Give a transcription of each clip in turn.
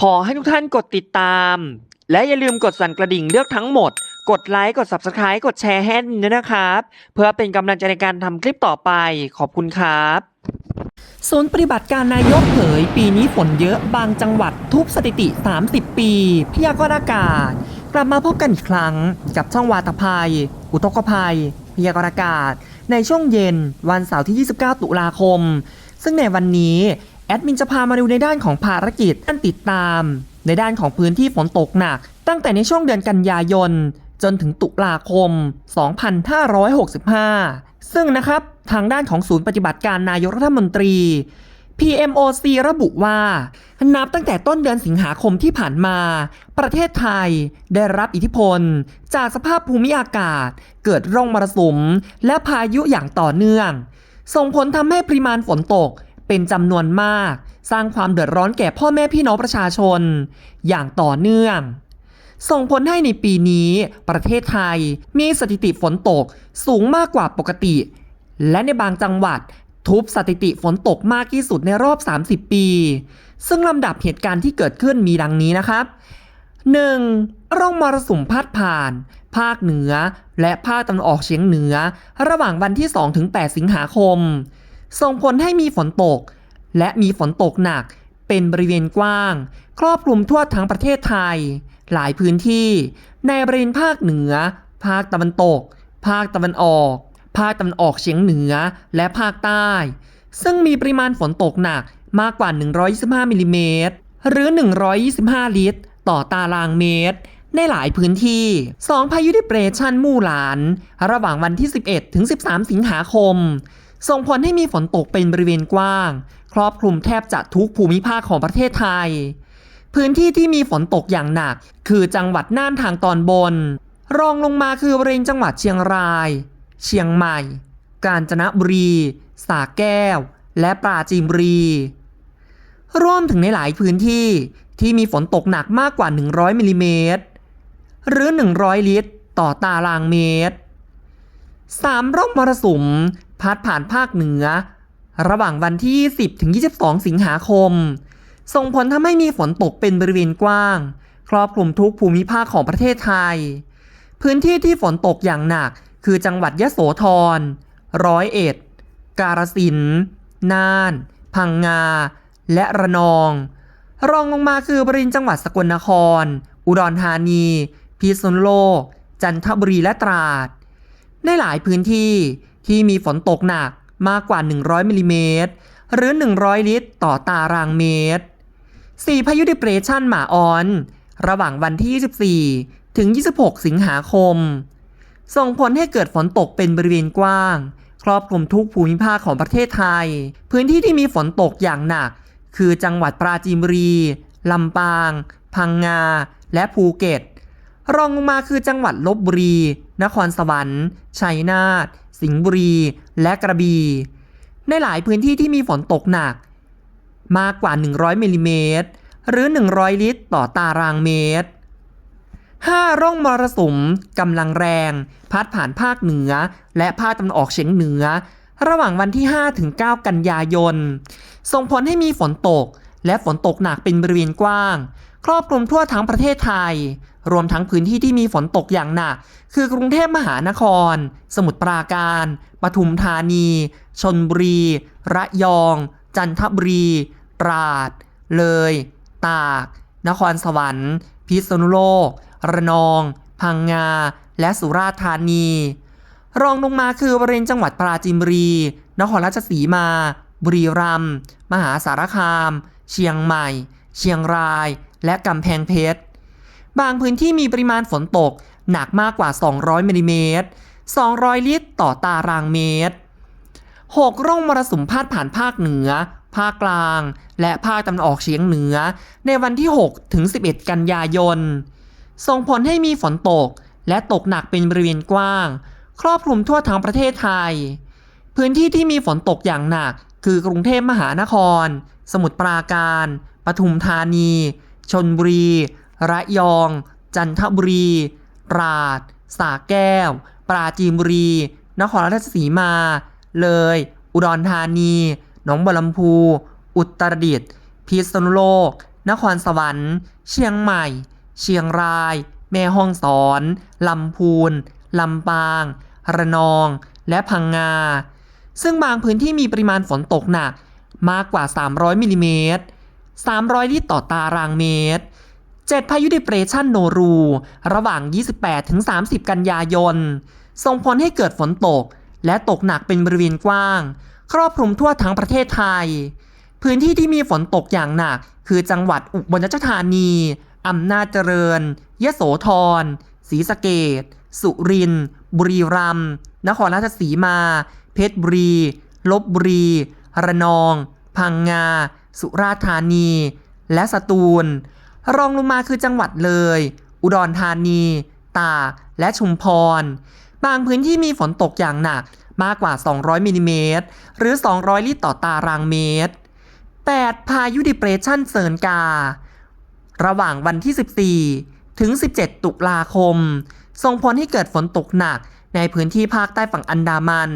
ขอให้ทุกท่านกดติดตาม และอย่าลืมกดสั่นกระดิ่งเลือกทั้งหมด กดไลค์ กด Subscribe กดแชร์ให้ด้วยนะครับ เพื่อเป็นกำลังใจในการทำคลิปต่อไป ขอบคุณครับศูนย์ปฏิบัติการนายกเผย ปีนี้ฝนเยอะบางจังหวัดทุบสถิติ 30 ปี พยากรณ์อากาศ กลับมาพบกันอีกครั้ง กับช่องวาตภัย อุทกภัย พยากรณ์อากาศ ในช่วงเย็นวันเสาร์ที่ 29 ตุลาคม ซึ่งในวันนี้ แอดมินจะพามาดูในด้านของภารกิจท่านติดตาม ในด้านของพื้นที่ฝนตกหนัก ตั้งแต่ในช่วงเดือนกันยายน จนถึงตุลาคม 2565 ซึ่งนะครับ ทางด้านของศูนย์ปฏิบัติการนายกรัฐมนตรี PMOC ระบุว่า นับตั้งแต่ต้นเดือนสิงหาคมที่ผ่านมา ประเทศไทยได้รับอิทธิพล จากสภาพภูมิอากาศ เกิดร่องมรสุม และพายุอย่างต่อเนื่อง ส่งผลทำให้ปริมาณฝนตก เป็นจำนวนมาก สร้างความเดือดร้อนแก่พ่อแม่พี่น้องประชาชน อย่างต่อเนื่อง ส่งผลให้ในปีนี้ประเทศไทยมีสถิติฝนตกสูงมากกว่าปกติ และในบางจังหวัดทุบสถิติฝนตกมากที่สุดในรอบ 30 ปี ซึ่งลำดับเหตุการณ์ที่เกิดขึ้นมีดังนี้นะครับ 1. ร่องมรสุมพาดผ่าน ภาคเหนือ และภาคตะวันออกเฉียงเหนือ ระหว่างวันที่ 2-8 สิงหาคม ส่งผลให้มีฝนตก และมีฝนตกหนักเป็นบริเวณกว้าง ครอบคลุมทั่วทั้งประเทศไทย หลายพื้นที่ในบริเวณภาคเหนือ ภาคตะวันตก ภาคตะวันออก ภาคตะวันออกเฉียงเหนือและภาคใต้ ซึ่งมีปริมาณฝนตกหนักมากกว่า 125มิลลิเมตรหรือ 125 ลิตร ต่อตารางเมตร ในหลายพื้นที่ 2 พายุดิเปรชันมู่หลาน ระหว่างวันที่ 11 ถึง 13 สิงหาคม ส่งผลให้มีฝนตกเป็นบริเวณกว้าง ครอบคลุมแทบจะทุกภูมิภาคของประเทศไทย พื้นที่ที่มีฝนตกอย่างหนัก คือจังหวัดน่านทางตอนบน รองลงมาคือบริเวณจังหวัดเชียงราย เชียงใหม่ กาญจนบุรีสระแก้ว และปราจีนบุรีรวมถึงในหลายพื้นที่ที่มีฝนตกหนักมากกว่า 100มิลลิเมตรหรือ 100 ลิตร ต่อตารางเมตร3ร่องมรสุม พัดผ่านภาคเหนือ ระหว่างวันที่20ถึง 22 สิงหาคม ส่งผลทำให้มีฝนตกเป็นบริเวณกว้าง ครอบคลุมทุกภูมิภาคของประเทศไทย พื้นที่ที่ฝนตกอย่างหนักคือจังหวัดยะโสธร ร้อยเอ็ด กาฬสินธุ์น่าน พังงา และระนอง รองลงมาคือบริเวณจังหวัดสกลนคร อุดรธานี พิษณุโลก จันทบุรีและตราด ในหลายพื้นที่ ที่มีฝนตกหนักมากกว่า 100มิลลิเมตรหรือ 100 ลิตร ต่อตารางเมตร 4 พายุดิเปรชันหมาออน ระหว่างวันที่ 24 ถึง 26 สิงหาคม ส่งผลให้เกิดฝนตกเป็นบริเวณกว้าง ครอบคลุมทุกภูมิภาคของประเทศไทย พื้นที่ที่มีฝนตกอย่างหนัก คือจังหวัดปราจีนบุรี ลำปาง พังงา และภูเก็ต รองลงมาคือจังหวัดลบบุรี นครสวรรค์ ชัยนาท สิงห์บุรี และกระบี่ ในหลายพื้นที่ที่มีฝนตกหนัก มากกว่า 100มิลลิเมตร หรือ 100 ลิตรต่อตารางเมตร 5 ร่องมรสุมกำลังแรง พัดผ่านภาคเหนือ และภาคตะวันออกเฉียงเหนือ ระหว่างวันที่ 5 ถึง 9 กันยายน ส่งผลให้มีฝนตก และฝนตกหนักเป็นบริเวณกว้าง ครอบคลุมทั่วทั้งประเทศไทย รวมทั้งพื้นที่ที่มีฝนตกอย่างหนัก คือกรุงเทพมหานคร สมุทรปราการ ปทุมธานี ชนบุรี ระยอง จันทบุรี ตราด เลย ตาก นครสวรรค์ พิษณุโลก ระนอง พังงา และสุราษฎร์ธานี รองลงมาคือบริเวณจังหวัดปราจีนบุรี นครราชสีมา บุรีรัมย์ มหาสารคาม เชียงใหม่ เชียงราย และกำแพงเพชร บางพื้นที่มีปริมาณฝนตก หนักมากกว่า 200มิลลิเมตร 200 ลิตรต่อตารางเมตร 6 ร่องมรสุมพาดผ่านภาคเหนือ ภาคกลาง และภาคตะวันออกเฉียงเหนือ ในวันที่ 6 ถึง 11 กันยายน ส่งผลให้มีฝนตก และตกหนักเป็นบริเวณกว้าง ครอบคลุมทั่วทั้งประเทศไทย พื้นที่ที่มีฝนตกอย่างหนัก คือกรุงเทพมหานคร สมุทรปราการ ปทุมธานี ชนบุรี ระยอง จันทบุรี ราดสระแก้ว ปราจีนบุรี นครราชสีมา เลย อุดรธานี หนองบัวลำพู อุตรดิตถ์พิษณุโลก นครสวรรค์ เชียงใหม่ เชียงราย แม่ฮ่องสอน ลำพูน ลำปาง ระนอง และพังงา ซึ่งบางพื้นที่มีปริมาณฝนตกหนักมากกว่า 300มิลลิเมตร300 ลิตรต่อตารางเมตร 7พายุดิเปรชันโนรู ระหว่าง 28-30 กันยายน ส่งผลให้เกิดฝนตก และตกหนักเป็นบริเวณกว้าง ครอบคลุมทั่วทั้งประเทศไทย พื้นที่ที่มีฝนตกอย่างหนัก คือจังหวัดอุบลราชธานีอำนาจเจริญ ยโสธรศรีสะเกดสุรินทร์ บุรีรัมย์ นครราชสีมา เพชรบุรี ลบบุรี ระนอง พังงา สุราษฎร์ธานี และสตูล รองลงมาคือจังหวัดเลย อุดรธานี ตากและชุมพร บางพื้นที่มีฝนตกอย่างหนักมากกว่า 200มิลลิเมตรหรือ 200 ลิตรต่อตารางเมตร 8 พายุดิเปรชันเซินกา ระหว่างวันที่ 14 ถึง 17 ตุลาคม ส่งผลให้เกิดฝนตกหนักในพื้นที่ภาคใต้ฝั่งอันดามัน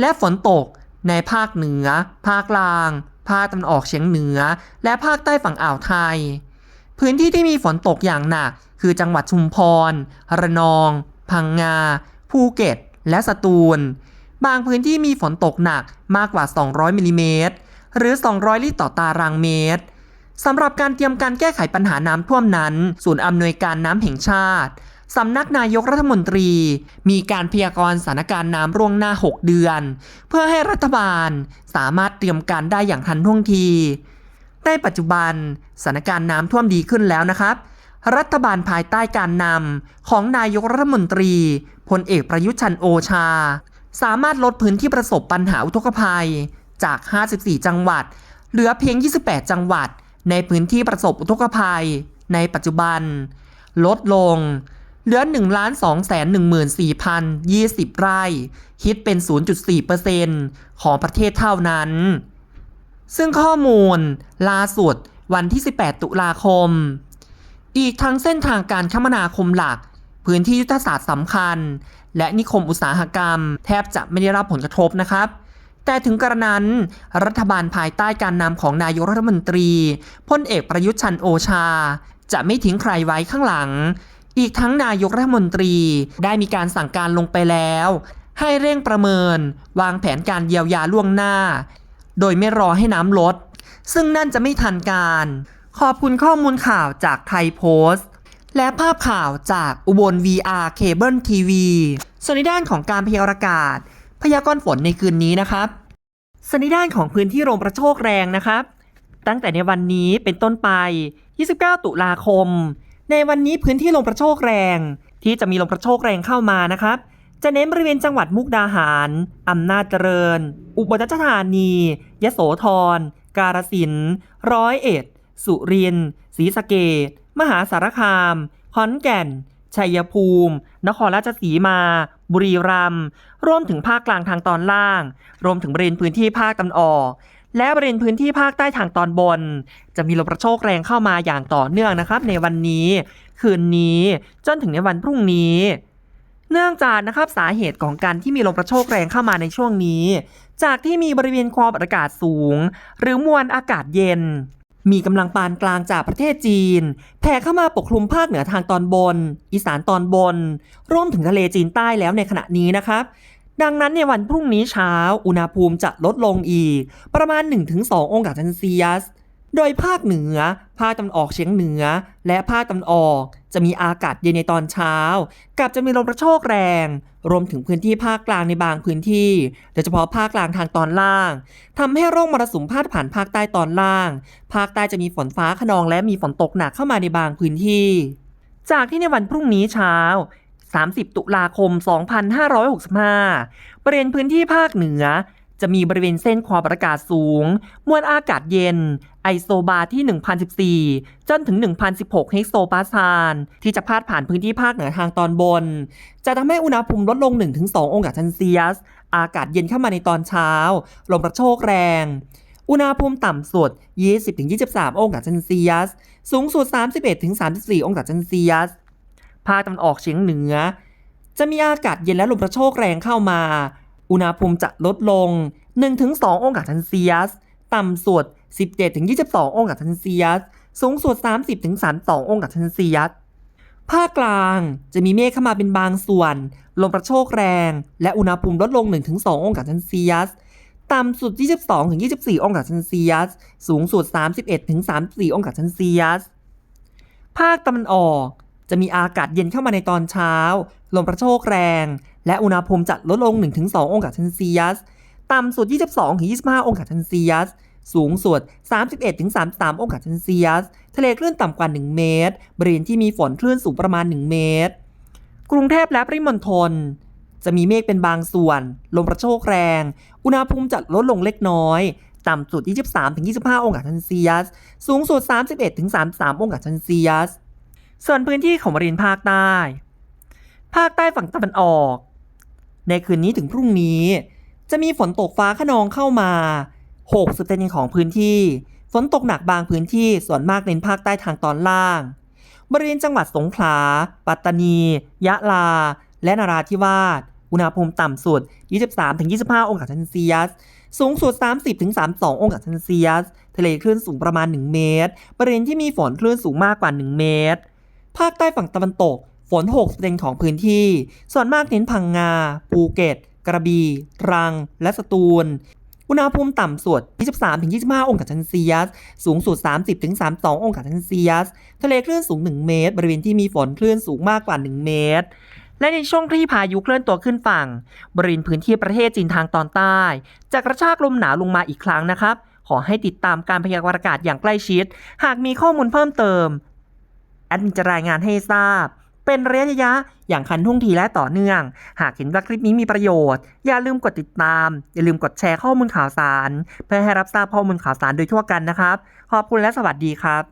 และฝนตกในภาคเหนือ ภาคกลาง ภาคตะวันออกเฉียงเหนือ และภาคใต้ฝั่งอ่าวไทย พื้นที่ที่มีฝนตกอย่างหนัก คือจังหวัดชุมพร ระนอง พังงา ภูเก็ต และสตูล บางพื้นที่มีฝนตกหนักมากกว่า 200มิลลิเมตร หรือ 200 ลิตรต่อตารางเมตรสำหรับการเตรียมการแก้ไขปัญหาน้ำท่วมนั้น ศูนย์อำนวยการน้ำแห่งชาติสำนักนายกรัฐมนตรี มีการพยากรณ์สถานการณ์น้ำร่วงหน้า 6 เดือน เพื่อให้รัฐบาลสามารถเตรียมการได้อย่างทันท่วงที ในปัจจุบันสถานการณ์น้ำท่วมดีขึ้นแล้วนะครับ รัฐบาลภายใต้การนำของนายกรัฐมนตรีพลเอกประยุทธ์จันโอชา สามารถลดพื้นที่ประสบปัญหาอุทกภัยจาก 54 จังหวัด เหลือเพียง 28 จังหวัด ในพื้นที่ประสบอุทกภัย ในปัจจุบัน ลดลง เหลือ 1 2 1 4 0 20 ไร่ คิดเป็น 0.4%ของประเทศเท่านั้น ซึ่งข้อมูลล่าสุดวันที่ 18 ตุลาคม อีกทั้งเส้นทางการคมนาคมหลัก พื้นที่ยุทธศาสตร์สำคัญ และนิคมอุตสาหกรรม แทบจะไม่ได้รับผลกระทบนะครับ แต่ถึงกระนั้นรัฐบาลภายใต้การนำของนายกรัฐมนตรีพลเอกประยุทธ์จันโอชา จะไม่ทิ้งใครไว้ข้างหลัง อีกทั้งนายกรัฐมนตรีได้มีการสั่งการลงไปแล้ว ให้เร่งประเมิน วางแผนการเยียวยาล่วงหน้า โดยไม่รอให้น้ำลด ซึ่งนั่นจะไม่ทันการ ขอบคุณข้อมูลข่าวจากไทยโพสต์ และภาพข่าวจากอุบล VR Cable TV ส่วนในด้านของการพยากรณ์อากาศพยากรณ์ฝนในคืนนี้นะครับส่วนในด้านของพื้นที่ลมกระโชกแรงนะครับ ตั้งแต่ในวันนี้เป็นต้นไป 29 ตุลาคม ในวันนี้พื้นที่ลมกระโชกแรง ที่จะมีลมกระโชกแรงเข้ามานะครับ จะเน้นบริเวณจังหวัดมุกดาหาร อำนาจเจริญ อุบลราชธานี ยโสธร กาฬสินธุ์ร้อยเอ็ด สุรินทร์ศรีสะเกดมหาสารคามขอนแก่น ชัยภูมิ นครราชสีมา บุรีรัมย์ รวมถึงภาคกลางทางตอนล่าง รวมถึงบริเวณพื้นที่ภาคตะวันออก และบริเวณพื้นที่ภาคใต้ทางตอนบน จะมีลมกระโชกแรงเข้ามาอย่างต่อเนื่องนะครับ ในวันนี้ คืนนี้ จนถึงในวันพรุ่งนี้ เนื่องจากนะครับสาเหตุของการที่มีลมกระโชกแรงเข้ามาในช่วงนี้ จากที่มีบริเวณความอากาศสูง หรือมวลอากาศเย็น มีกำลังปานกลางจากประเทศจีนแผ่เข้ามาปกคลุมภาคเหนือทางตอนบน อีสานตอนบน ร่วมถึงทะเลจีนใต้แล้วในขณะนี้นะครับดังนั้นในวันพรุ่งนี้เช้า อุณหภูมิจะลดลงอีก ประมาณ 1-2 องศาเซนเซียส โดยภาคเหนือ ภาคตะวันออกเฉียงเหนือ และภาคตะวันออก จะมีอากาศเย็นในตอนเช้า กับจะมีลมกระโชกแรง รวมถึงพื้นที่ภาคกลางในบางพื้นที่ โดยเฉพาะภาคกลางทางตอนล่างทำให้ร่องมรสุมพาดผ่านภาคใต้ตอนล่าง ภาคใต้จะมีฝนฟ้าขนองและมีฝนตกหนักเข้ามาในบางพื้นที่ จากที่ในวันพรุ่งนี้เช้า 30 ตุลาคม 2565บริเวณพื้นที่ภาคเหนือจะมีบริเวณเส้นความกดอากาศสูง มวลอากาศเย็น ไอโซบาที่ 1014 จนถึง 1016 เฮกโซปาสคาลที่จะพาดผ่านพื้นที่ภาคเหนือทางตอนบน จะทำให้อุณหภูมิลดลง 1-2 องศาเซนเซียส อากาศเย็นเข้ามาในตอนเช้า ลมกระโชกแรง อุณหภูมิต่ำสุด 20-23 องศาเซนเซียส สูงสุด 31-34 องศาเซนเซียส ภาคตะวันออกเฉียงเหนือ จะมีอากาศเย็นและลมกระโชกแรงเข้ามา อุณหภูมิจะลดลง 1-2 องศาเซนเซียส ต่ำสุด 17-22 องศาเซนเซียส สูงสุด 30-32 องศาเซลเซียส ภาคกลางจะมีเมฆเข้ามาเป็นบางส่วน ลมกระโชกแรง และอุณหภูมิลดลง 1-2 องศาเซลเซียส ต่ำสุด 22-24 องศาเซลเซียส สูงสุด 31-34 องศาเซลเซียส ภาคตะวันออกจะมีอากาศเย็นเข้ามาในตอนเช้า ลมกระโชกแรง และอุณหภูมิจะลดลง 1-2 องศาเซลเซียส ต่ำสุด 22-25 องศาเซลเซียส สูงสุด 31-33 องศาเซลเซียส ทะเลคลื่นต่ำกว่า 1 เมตร บริเวณที่มีฝนคลื่นสูงประมาณ 1 เมตร กรุงเทพและปริมณฑลจะมีเมฆเป็นบางส่วน ลมกระโชกแรง อุณหภูมิจะลดลงเล็กน้อย ต่ำสุด 23-25 องศาเซลเซียส สูงสุด 31-33 องศาเซลเซียส ส่วนพื้นที่ของบริเวณภาคใต้ ภาคใต้ฝั่งตะวันออก ในคืนนี้ถึงพรุ่งนี้ จะมีฝนตกฟ้าขนองเข้ามา 60เซนของพื้นที่ ฝนตกหนักบางพื้นที่ส่วนมากเน้นภาคใต้ทางตอนล่าง บริเวณจังหวัดสงขลา ปัตตานี ยะลา และนราธิวาส อุณหภูมิต่ำสุด 23-25 องศาเซลเซียส สูงสุด 30-32 องศาเซลเซียส ทะเลคลื่นสูงประมาณ 1 เมตร บริเวณที่มีฝนคลื่นสูงมากกว่า 1 เมตร ภาคใต้ฝั่งตะวันตก ฝน 6ของพื้นที่ ส่วนมากเน้นพังงา ภูเก็ต กระบี่ตรัง และสตูล อุณหภูมิต่ำสุด 23-25 องศาเซลเซียส สูงสุด 30-32 องศาเซลเซียส ทะเลคลื่นสูง 1 เมตร บริเวณที่มีฝนคลื่นสูงมากกว่า 1 เมตร และในช่วงที่พายุเคลื่อนตัวขึ้นฝั่ง บริเวณพื้นที่ประเทศจีนทางตอนใต้ จะกระชากลมหนาวลงมาอีกครั้งนะครับ ขอให้ติดตามการพยากรณ์อากาศอย่างใกล้ชิด หากมีข้อมูลเพิ่มเติมแอดมินจะรายงานให้ทราบ เป็นระยะยะอย่างคันท่วงทีและต่อเนื่อง หากเห็นว่าคลิปนี้มีประโยชน์ อย่าลืมกดติดตาม อย่าลืมกดแชร์ข้อมูลข่าวสาร เพื่อให้รับทราบข้อมูลข่าวสารโดยทั่วกันนะครับ ขอบคุณและสวัสดีครับ